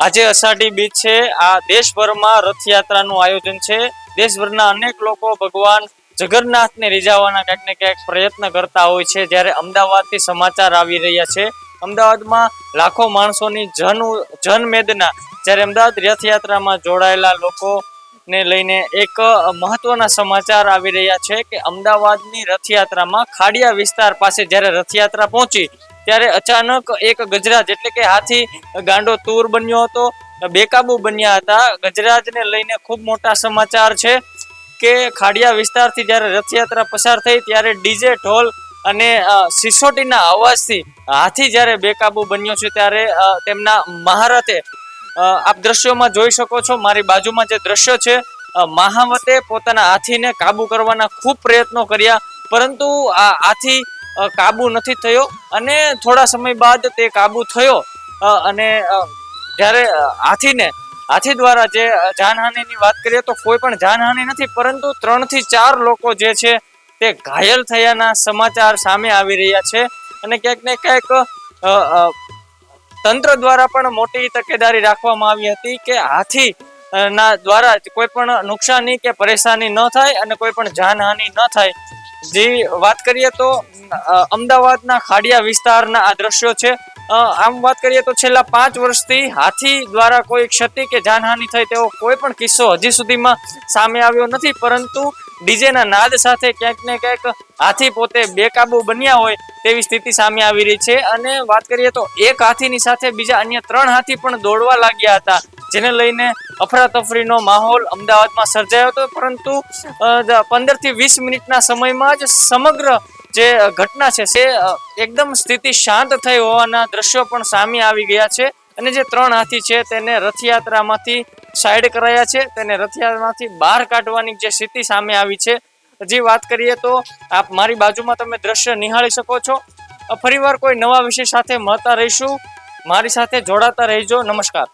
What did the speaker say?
આજે અષાઢી બીજ છે. આ દેશભરમાં રથયાત્રાનું આયોજન છે. દેશભરના અનેક લોકો ભગવાન જગન્નાથને રીઝાવવાના ક્યાંક ને ક્યાંક પ્રયત્ન કરતા હોય છે. જ્યારે અમદાવાદથી સમાચાર આવી રહ્યા છે. અમદાવાદમાં લાખો માણસોની જન જનમેદના. જ્યારે અમદાવાદ રથયાત્રામાં જોડાયેલા લોકો ને લઈને એક મહત્વના સમાચાર આવી રહ્યા છે કે અમદાવાદની રથયાત્રામાં ખાડિયા વિસ્તાર પાસે જ્યારે રથયાત્રા પહોંચી, ત્યારે અચાનક એક ગજરાજ એટલે કે હાથી ગાંડો તૂર બન્યો હતો, બેકાબુ બન્યા હતા. ગજરાજને લઈને ખૂબ મોટા સમાચાર છે કે ખાડિયા વિસ્તારથી જ્યારે રથયાત્રા પસાર થઈ, ત્યારે ડીજે ઢોલ અને સિસોટીના અવાજથી હાથી જ્યારે બેકાબુ બન્યો છે, ત્યારે તેમના મહારથે આપ દ્રશ્યોમાં જોઈ શકો છો, મારી બાજુમાં જે દ્રશ્ય છે મહાવતે પોતાના હાથીને કાબુ કરવાના ખૂબ પ્રયત્નો કર્યા, પરંતુ આ હાથી કાબુ નથી થયો અને થોડા સમય બાદ તે કાબુ થયો અને જ્યારે હાથીને, હાથી દ્વારા જે જાનહાનિની વાત કરીએ તો કોઈ પણ જાનહાનિ નથી, પરંતુ ત્રણથી ચાર લોકો જે છે તે ઘાયલ થયાના સમાચાર સામે આવી રહ્યા છે અને ક્યાંક ને ક્યાંક તંત્ર દ્વારા પણ મોટી તકેદારી રાખવામાં આવી હતી કે હાથી ના દ્વારા કોઈ પણ નુકસાની કે પરેશાની ન થાય અને કોઈ પણ જાનહાનિ ન થાય. જે વાત કરીએ તો અમદાવાદના ખાડિયા વિસ્તારના આ દ્રશ્યો છે. આમ વાત કરીએ તો છેલ્લા પાંચ વર્ષથી હાથી દ્વારા કોઈ ક્ષતિ કે જાનહાનિ થઈ તેવો કોઈ પણ કિસ્સો હજી સુધીમાં સામે આવ્યો નથી, પરંતુ ડીજેના નાદ સાથે ક્યાંક ને ક્યાંક હાથી પોતે બેકાબુ બન્યા હોય તેવી સ્થિતિ સામે આવી રહી છે. અને વાત કરીએ તો એક હાથીની સાથે બીજા અન્ય ત્રણ હાથી પણ દોડવા લાગ્યા હતા, જેને લઈને અફરાતફરીનો માહોલ અમદાવાદમાં સર્જાયો હતો. પરંતુ પંદરથી વીસ મિનિટના સમયમાં જ સમગ્ર જે ઘટના છે તે એકદમ સ્થિતિ શાંત થઈ હોવાના દ્રશ્યો પણ સામે આવી ગયા છે. અને જે ત્રણ હાથી છે તેને રથયાત્રામાંથી સાઈડ કરાયા છે. તેને રથયાત્રામાંથી બહાર કાઢવાની જે સ્થિતિ સામે આવી છે. હજી વાત કરીએ તો આપ મારી બાજુમાં તમે દ્રશ્ય નિહાળી શકો છો. ફરીવાર કોઈ નવા વિષય સાથે મળતા રહીશું. મારી સાથે જોડાતા રહેજો. નમસ્કાર.